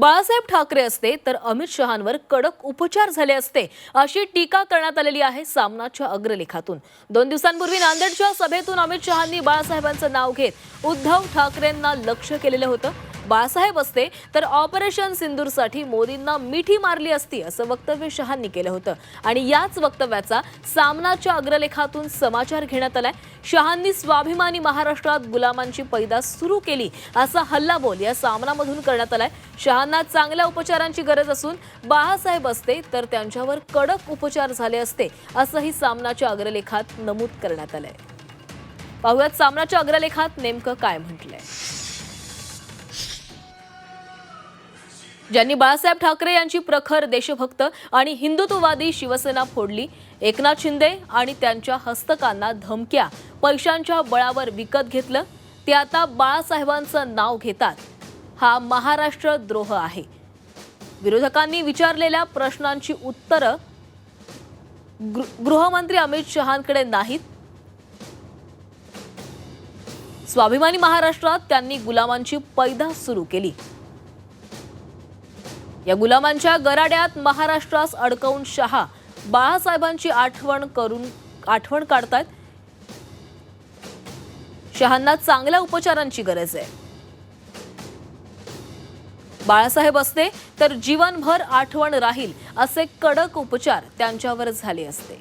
बाळासाहेब ठाकरे असते तर अमित शहांवर कडक उपचार झाले असते अशी टीका करण्यात आलेली आहे सामनाच्या अग्रलेखातून. दोन दिवसांपूर्वी नांदेडच्या सभेतून अमित शहांनी बाळासाहेबांचं नाव घेत उद्धव ठाकरेंना लक्ष केलेलं होतं. बाळासाहेब असते तर ऑपरेशन सिंदूरसाठी मोदींना मिठी मारली असती असं वक्तव्य शहांनी केलं होतं. आणि याच वक्तव्याचा सामनाच्या अग्रलेखातून समाचार घेण्यात आलाय. शहांनी स्वाभिमानी महाराष्ट्रात गुलामांची पैदास सुरू केली असा हल्लाबोल या सामनामधून करण्यात आलाय. शहांना चांगल्या उपचारांची गरज असून बाळासाहेब असते तर त्यांच्यावर कडक उपचार झाले असते असंही सामनाच्या अग्रलेखात नमूद करण्यात आलंय. पाहुयात सामनाच्या अग्रलेखात नेमकं काय म्हटलंय. ज्यांनी बाळासाहेब ठाकरे यांची प्रखर देशभक्त आणि हिंदुत्ववादी शिवसेना फोडली एकनाथ शिंदे आणि त्यांच्या हस्तकांना धमक्या पैशांच्या बळावर विकत घेतलं ते आता बाळासाहेबांचं नाव घेतात. हा महाराष्ट्र द्रोह आहे. विरोधकांनी विचारलेल्या प्रश्नांची उत्तरं गृ- गृहमंत्री अमित शहांकडे नाहीत. स्वाभिमानी महाराष्ट्रात त्यांनी गुलामांची पैदा सुरू केली. या गुलामांच्या गराड्यात महाराष्ट्रास अडकवून शहा बाळासाहेबांची आठवण करून आठवण काढतायत. शहांना चांगल्या उपचारांची गरज आहे. बाळासाहेब असते तर जीवनभर आठवण राहील असे कडक उपचार त्यांच्यावर झाले असते.